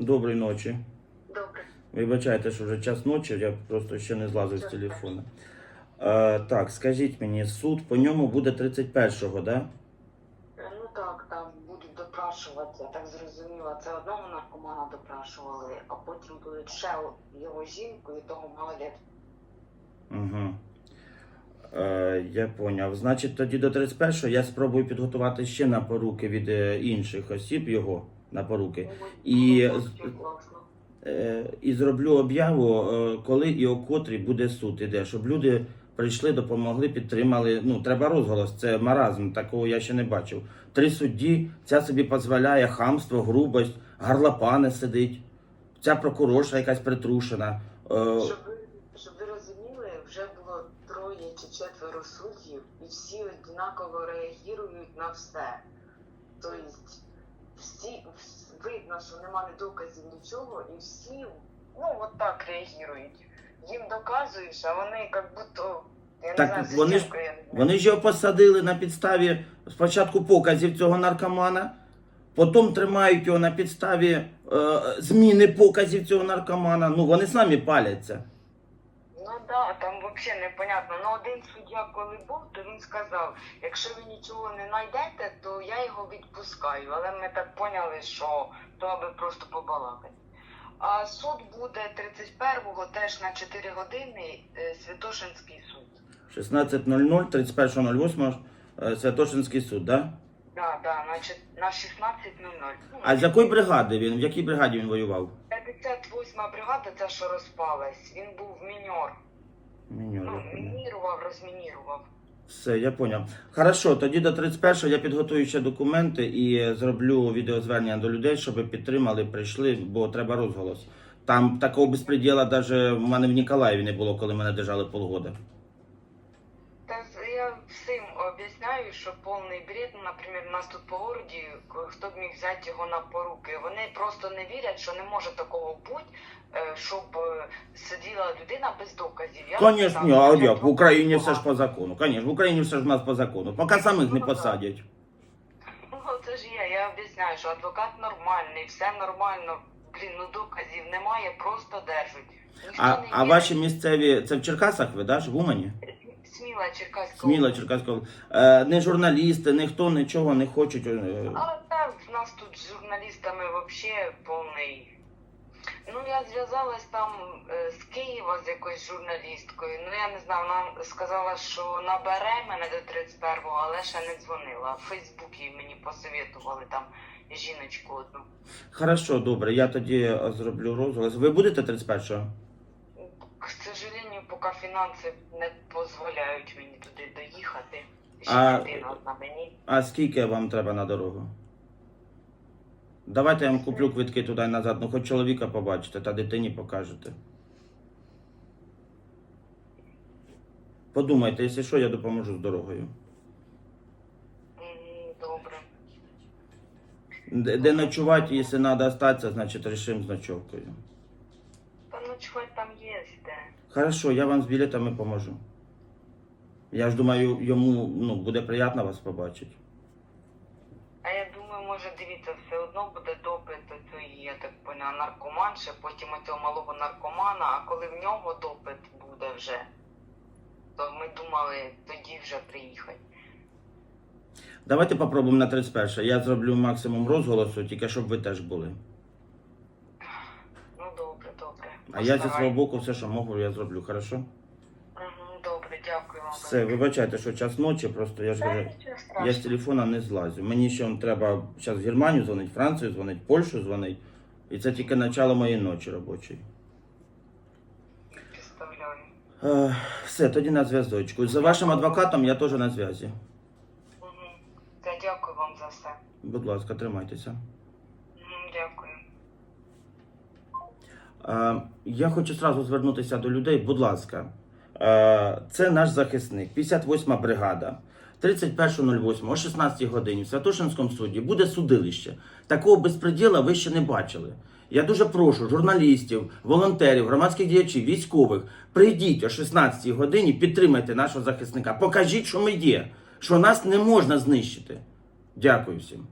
Доброї ночі. Добре. Вибачайте, що вже час ночі, я просто ще не злазив з телефону. Е, так, скажіть мені, суд по ньому буде 31-го, да? Е, Ну так, там будуть допрашувати, я так зрозуміла. Це одного наркомана допрашували, а потім будуть ще його жінку і того малолет. Угу. Е, я поняв. Значить, тоді до 31-го я спробую підготувати ще на поруки від е, інших осіб його на поруки. І Ну, дуже класно. Е, і зроблю об'яву, е, коли і о котрій буде суд іде, щоб люди прийшли, допомогли, підтримали. Ну, треба розголос, це маразм, такого я ще не бачив. Три судді, ця собі дозволяє хамство, грубость, гарлопане сидить, ця прокурорша якась притрушена. Е, Щоб ви, щоб ви розуміли, вже було троє чи четверо суддів, і всі однаково реагують на все. Тобто всі видно, що нема ні доказів нічого, і всі ну от так реагують. Їм доказуєш, а вони як будто я Так не знаю, вони ж-. Вони ж його посадили на підставі спочатку показів цього наркомана, потім тримають його на підставі е, зміни показів цього наркомана. Ну вони самі паляться. Да, там взагалі непонятно. Ну один суддя, коли був, то він сказав, якщо ви нічого не знайдете, то я його відпускаю. Але ми так поняли, що то аби просто побалакати. А суд буде 31-го теж на 4 години е, Святошинський суд. 16.00, 31.08 е, Святошинський суд, да? Да, да, на, чет- на 16.00. Ну, А з якої бригади він? В якій бригаді він воював? 58 бригада, це що розпалась. Він був міньор. Міньор, Ну, мінірував, розмінірував. Все, я поняв. Хорошо, тоді до 31-го я підготую ще документи і зроблю відеозвернення до людей, щоб підтримали, прийшли, бо треба розголос. Там такого безпреділа навіть в мене в Ніколаєві не було, коли мене держали полгода. Об'ясняю, що повний бред, ну, наприклад, у нас тут по городі, хто б міг взяти його на поруки, вони просто не вірять, що не може такого бути, е, щоб е, сиділа людина без доказів. Я Конечно, написала, а як? В Україні все ж по закону. Конечно, в Україні все ж у нас по закону. Поки самих не посадять. Ну це ж я, я об'ясняю, що адвокат нормальний, все нормально. Блін, ну доказів немає, просто держать. Ніхто А, не а вірить. ваші місцеві, це в Черкасах ви, да? ж в Умані? Сміла Черкаська. Сміла, Черкаська. Е, не журналісти, ніхто нічого не хочуть. е, А так, в нас тут з журналістами взагалі повний. Ну, я зв'язалась там е, з Києва з якоюсь журналісткою. Ну, я не знаю, вона сказала, що набере мене до 31-го, але ще не дзвонила. В Фейсбуці мені посоветували там жіночку одну. Хорошо, добре, я тоді е, зроблю розголос. Ви будете 31-го? Поки фінанси не дозволяють мені туди доїхати. Ще А- дитина на мені. А скільки вам треба на дорогу? Давайте я вам куплю квитки туди і назад, ну хоч чоловіка побачите та дитині покажете. Подумайте, якщо що, я допоможу з дорогою. М, Добре. Де, де ночувати, якщо треба остатися, значить рішимо з ночовкою. Та ночувати там є де. Хорошо, я вам з білетами поможу. Я ж думаю, йому ну, буде приємно вас побачити. А я думаю, може, дивіться, все одно буде допит цієї, я так поняла, наркоманши, потім оцього малого наркомана, а коли в нього допит буде вже, то ми думали тоді вже приїхати. Давайте попробуємо на 31. Я зроблю максимум розголосу, тільки щоб ви теж були. Ну добре, добре. А я зі свого боку все, що можу, я зроблю, хорошо? Мгм, Добре, дякую вам. Все, вибачайте, що час ночі, просто я ж Та кажу, нічого я з страшного. телефона не злазю. Мені ще треба зараз в Германію дзвонить, Францію дзвонить, Польщу дзвонить. І це тільки начало моєї ночі робочої. Представляю. Е, все, тоді на зв'язочку. За вашим адвокатом я теж на зв'язі. Мгм. Та дякую вам за все. Будь ласка, тримайтеся. Мгм, Дякую. Е, Я хочу зразу звернутися до людей. Будь ласка, е, це наш захисник, 58 бригада. 31.08 о 16 годині в Святошинському суді буде судилище. Такого безпреділа ви ще не бачили. Я дуже прошу журналістів, волонтерів, громадських діячів, військових, прийдіть о 16 годині, підтримайте нашого захисника. Покажіть, що ми є, що нас не можна знищити. Дякую всім.